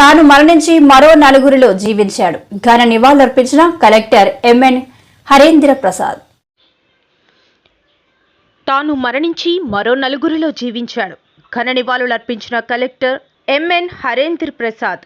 తాను మరణించి మరో నలుగురిలో జీవించాడు. ఘన నివాళులర్పించిన కలెక్టర్ ఎంఎన్ హరేంద్ర ప్రసాద్. తాను మరణించి మరో నలుగురిలో జీవించాడు. ఘన నివాళులర్పించిన కలెక్టర్ ఎంఎన్ హరేంద్ర ప్రసాద్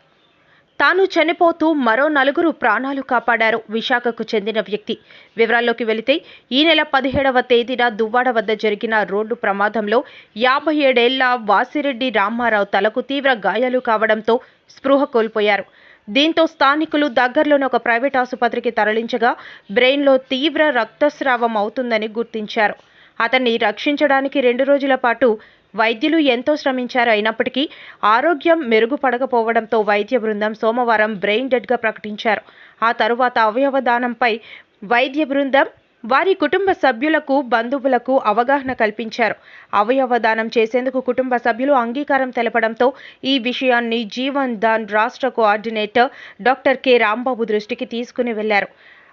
తాను చనిపోతూ మరో నలుగురు ప్రాణాలు కాపాడారు విశాఖకు చెందిన వ్యక్తి. వివరాల్లోకి వెళితే ఈ నెల పదిహేడవ తేదీన దువ్వాడ వద్ద జరిగిన రోడ్డు ప్రమాదంలో యాభై ఏడేళ్ళ వాసిరెడ్డి రామారావు తలకు తీవ్ర గాయాలు కావడంతో స్పృహ కోల్పోయారు. దీంతో స్థానికులు దగ్గరలోని ఒక ప్రైవేట్ ఆసుపత్రికి తరలించగా బ్రెయిన్లో తీవ్ర రక్తస్రావం అవుతుందని గుర్తించారు. అతన్ని రక్షించడానికి రెండు రోజుల పాటు వైద్యులు ఎంతో శ్రమించారు. అయినప్పటికీ ఆరోగ్యం మెరుగుపడకపోవడంతో వైద్య బృందం సోమవారం బ్రెయిన్ డెడ్గా ప్రకటించారు. ఆ తరువాత అవయవ దానంపై వైద్య బృందం వారి కుటుంబ సభ్యులకు బంధువులకు అవగాహన కల్పించారు. అవయవ దానం చేసేందుకు కుటుంబ సభ్యులు అంగీకారం తెలపడంతో ఈ విషయాన్ని జీవన్ దాన్ రాష్ట్ర కోఆర్డినేటర్ డాక్టర్ కె. రాంబాబు దృష్టికి తీసుకుని వెళ్ళారు.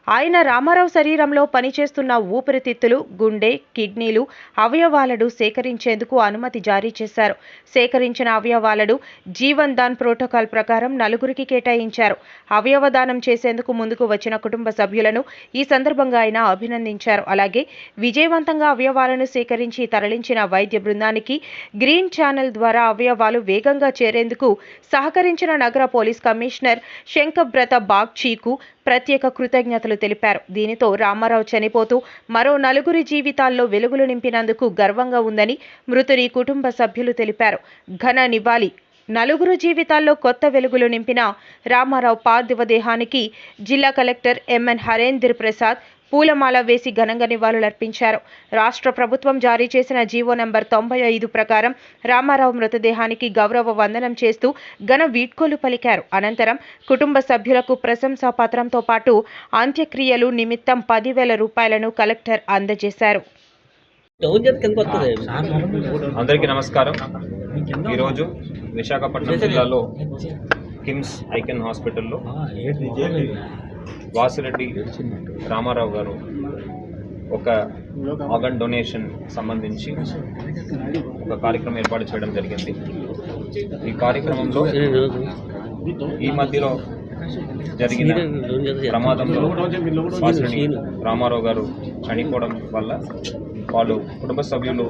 ఆయన రామారావు శరీరంలో పనిచేస్తున్న ఊపిరితిత్తులు గుండె కిడ్నీలు అవయవాలను సేకరించేందుకు అనుమతి జారీ చేశారు. సేకరించిన అవయవాలను జీవన్ దాన్ ప్రోటోకాల్ ప్రకారం నలుగురికి కేటాయించారు. అవయవ దానం చేసేందుకు ముందుకు వచ్చిన కుటుంబ సభ్యులను ఈ సందర్భంగా ఆయన అభినందించారు. అలాగే విజయవంతంగా అవయవాలను సేకరించి తరలించిన వైద్య బృందానికి గ్రీన్ ఛానల్ ద్వారా అవయవాలు వేగంగా చేరేందుకు సహకరించిన నగర పోలీస్ కమిషనర్ శంకబ్రత బాగ్చీకు ప్రత్యేక కృతజ్ఞతలు తెలిపారు. దీనితో రామారావు చనిపోతూ మరో నలుగురి జీవితాల్లో వెలుగులు నింపినందుకు గర్వంగా ఉందని మృతుడి కుటుంబ సభ్యులు తెలిపారు. ఘన నివాళి. నలుగురు జీవితాల్లో కొత్త వెలుగులు నింపిన రామారావు పార్థివ దేహానికి జిల్లా కలెక్టర్ ఎంఎన్ హరేందర్ ప్రసాద్ పూలమాల వేసి ఘనంగా నివాళులర్పించారు. రాష్ట్ర ప్రభుత్వం జారీ చేసిన జీవో నంబర్ తొంభై ఐదు ప్రకారం రామారావు మృతదేహానికి గౌరవ వందనం చేస్తూ ఘన వీడ్కోలు పలికారు. అనంతరం కుటుంబ సభ్యులకు ప్రశంసా పత్రంతో పాటు అంత్యక్రియలు నిమిత్తం పదివేల రూపాయలను కలెక్టర్ అందజేశారు. అందరికీ నమస్కారం. ఈరోజు విశాఖపట్నం జిల్లాలో కిమ్స్ ఐకెన్ హాస్పిటల్లో వాసిరెడ్డి రామారావు గారు ఒక ఆర్గన్ డొనేషన్ సంబంధించి ఒక కార్యక్రమం ఏర్పాటు చేయడం జరిగింది. ఈ కార్యక్రమంలో ఈ మధ్యలో జరిగిన ప్రమాదంలో వాసిరెడ్డి రామారావు గారు చనిపోవడం వల్ల వాళ్ళు కుటుంబ సభ్యులు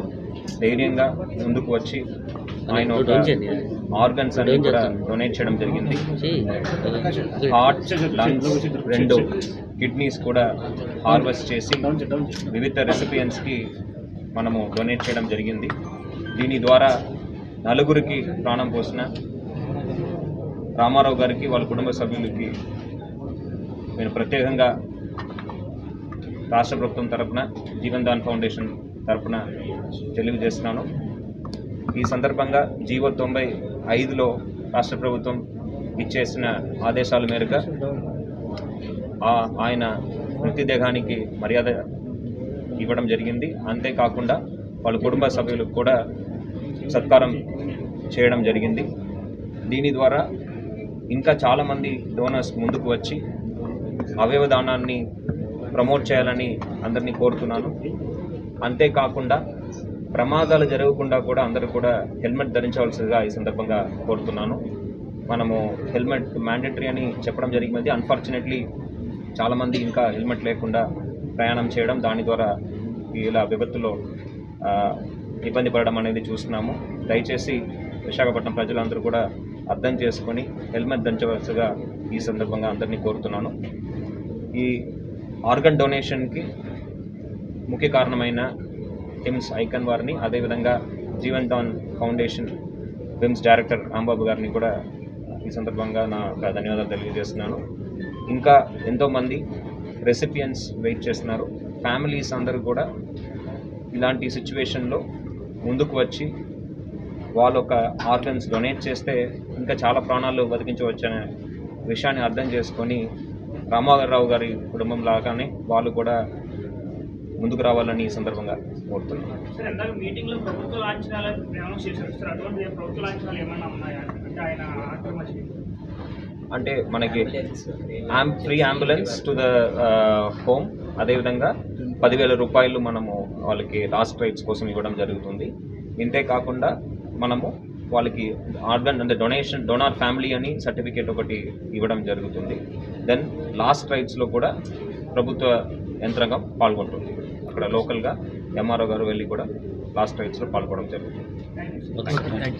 ధైర్యంగా ముందుకు వచ్చి ఆయన ఒక ఆర్గన్స్ కూడా డొనేట్ చేయడం జరిగింది. హార్ట్ లంగ్స్ రెండు కిడ్నీస్ కూడా హార్వెస్ట్ చేసి వివిధ రెసిపియన్స్కి మనము డొనేట్ చేయడం జరిగింది. దీని ద్వారా నలుగురికి ప్రాణం పోసిన రామారావు గారికి వాళ్ళ కుటుంబ సభ్యులకి నేను ప్రత్యేకంగా రాష్ట్ర ప్రభుత్వం తరపున జీవన్ దాన్ ఫౌండేషన్ తరపున తెలియజేస్తున్నాను. ఈ సందర్భంగా జీవో తొంభై ఐదులో రాష్ట్ర ప్రభుత్వం ఇచ్చేసిన ఆదేశాల మేరకు ఆ- ఆయన మృతదేహానికి మర్యాద ఇవ్వడం జరిగింది. అంతేకాకుండా వాళ్ళ కుటుంబ సభ్యులకు కూడా సత్కారం చేయడం జరిగింది. దీని ద్వారా ఇంకా చాలామంది డోనర్స్ ముందుకు వచ్చి అవయవదానాన్ని ప్రమోట్ చేయాలని అందరినీ కోరుతున్నాను. అంతేకాకుండా ప్రమాదాలు జరగకుండా కూడా అందరూ కూడా హెల్మెట్ ధరించవలసిందిగా ఈ సందర్భంగా కోరుతున్నాను. మనము హెల్మెట్ మ్యాండేటరీ అని చెప్పడం జరిగింది అన్ఫార్చునేట్లీ చాలామంది ఇంకా హెల్మెట్ లేకుండా ప్రయాణం చేయడం దాని ద్వారా ఇలా విపత్తులో ఇబ్బంది పడడం అనేది చూస్తున్నాము. దయచేసి విశాఖపట్నం ప్రజలందరూ కూడా అర్థం చేసుకొని హెల్మెట్ ధరించవలసిగా ఈ సందర్భంగా అందరినీ కోరుతున్నాను. ఈ ఆర్గన్ డొనేషన్కి ముఖ్య కారణమైన టిమ్స్ ఐకన్ వారిని అదేవిధంగా Jeevan Dan foundation VIMS director Rambabu గారిని కూడా ఈ సందర్భంగా నా ధన్యవాదాలు తెలియజేస్తున్నాను. ఇంకా ఎంతోమంది రెసిపియన్స్ వెయిట్ చేస్తున్నారు. ఫ్యామిలీస్ అందరూ కూడా ఇలాంటి సిచ్యువేషన్లో ముందుకు వచ్చి వాళ్ళు ఒక ఆర్గన్స్ డొనేట్ చేస్తే ఇంకా చాలా ప్రాణాలు బతికించవచ్చనే విషయాన్ని అర్థం చేసుకొని రామారావు గారి కుటుంబం లాగానే వాళ్ళు కూడా ముందుకు రావాలని ఈ సందర్భంగా కోరుతున్నాను అంటే మనకి free ambulance to the home. అదేవిధంగా పదివేల రూపాయలు మనము వాళ్ళకి లాస్ట్ రైట్స్ కోసం ఇవ్వడం జరుగుతుంది. ఇంతే కాకుండా మనము వాళ్ళకి ఆర్గన్ అంటే డొనేషన్ డొనార్ ఫ్యామిలీ అని సర్టిఫికేట్ ఒకటి ఇవ్వడం జరుగుతుంది. దెన్ లాస్ట్ రైట్స్లో కూడా ప్రభుత్వ యంత్రాంగం పాల్గొంటుంది. ఇక్కడ లోకల్గా ఎంఆర్ఓ గారు వెళ్ళి కూడా లాస్ట్ రైట్స్లో పాల్గొనడం జరుగుతుంది.